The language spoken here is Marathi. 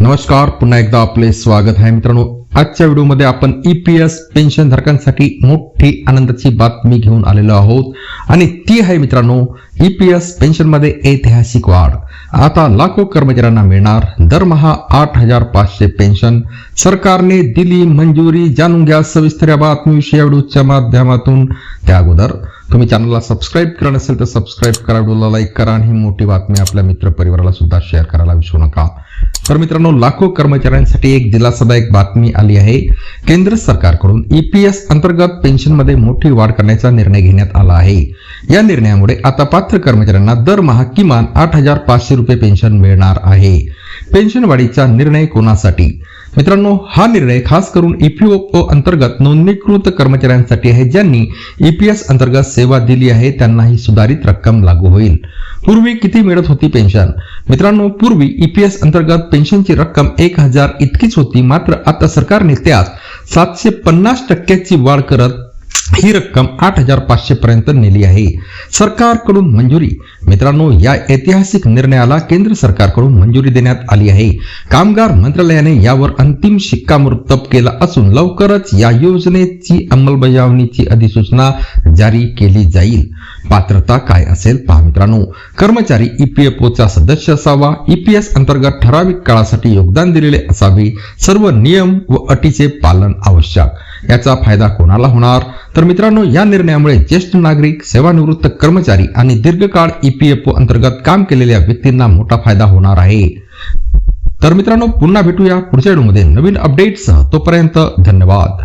नमस्कार पुन्हा एकदा आपले स्वागत आहे मित्रांनो. आजच्या व्हिडिओमध्ये आपण E ईपीएस पेन्शन धारकांसाठी मोठी आनंदाची बातमी घेऊन आलेलो आहोत. आणि ती आहे मित्रांनो E पेन्शन पेन्शनमध्ये ऐतिहासिक वाढ. आता लाखो कर्मचाऱ्यांना मिळणार दरमहा आठ हजार पाचशे पेन्शन. सरकारने दिली मंजुरी जाणून घ्या सविस्तर या बातमीविषयी व्हिडिओच्या माध्यमातून. त्या अगोदर तुम्ही चॅनलला सबस्क्राईब करा नसेल तर सबस्क्राईब करा व्हिडिओला लाईक करा आणि ही मोठी बातमी आपल्या मित्र परिवाराला सुद्धा शेअर करायला विसरू नका. तर मित्रांनो लाखो कर्मचाऱ्यांसाठी एक दिलासादायक बातमी आली आहे. केंद्र सरकारकडून ईपीएस अंतर्गत पेन्शनमध्ये मोठी वाढ करण्याचा निर्णय घेण्यात आला आहे. या निर्णयामुळे आता पात्र कर्मचाऱ्यांना दरमहा किमान आठ हजार पाचशे रुपये पेन्शन मिळणार आहे. पेन्शन वाढीचा निर्णय कोणासाठी? मित्रांनो हा निर्णय खास करून ईपीओ अंतर्गत नोंदणीकृत कर्मचाऱ्यांसाठी आहे ज्यांनी ईपीएस अंतर्गत सेवा दिली आहे त्यांना ही सुधारित रक्कम लागू होईल. पूर्वी किती मिळत होती पेन्शन? मित्रांनो पूर्वी ईपीएस अंतर्गत पेन्शनची रक्कम एक हजार इतकीच होती. मात्र आता सरकारने त्यास सातशे पन्नास टक्क्याची वाढ करत ही रक्कम आठ हजार पाचशे पर्यंत नेली आहे. सरकारकडून मंजुरी. मित्रांनो या ऐतिहासिक निर्णयाला केंद्र सरकारकडून मंजुरी देण्यात आली आहे. कामगार मंत्रालयाने यावर अंतिम शिक्कामोर्तब केला असून लवकरच या योजनेची अंमलबजावणीची अधिसूचना जारी केली जाईल. पात्रता काय असेल पहा. मित्रांनो कर्मचारी ईपीएफओचा सदस्य असावा. ईपीएस अंतर्गत ठराविक काळासाठी योगदान दिलेले असावे. सर्व नियम व अटीचे पालन आवश्यक. याचा फायदा कोणाला होणार? तर मित्रांनो या निर्णयामुळे ज्येष्ठ नागरिक सेवानिवृत्त कर्मचारी आणि दीर्घकाळ ईपीएफओ अंतर्गत काम केलेल्या व्यक्तींना मोठा फायदा होणार आहे. तर मित्रांनो पुन्हा भेटूया पुढच्या व्हिडिओमध्ये. नवीन अपडेटसह तोपर्यंत धन्यवाद.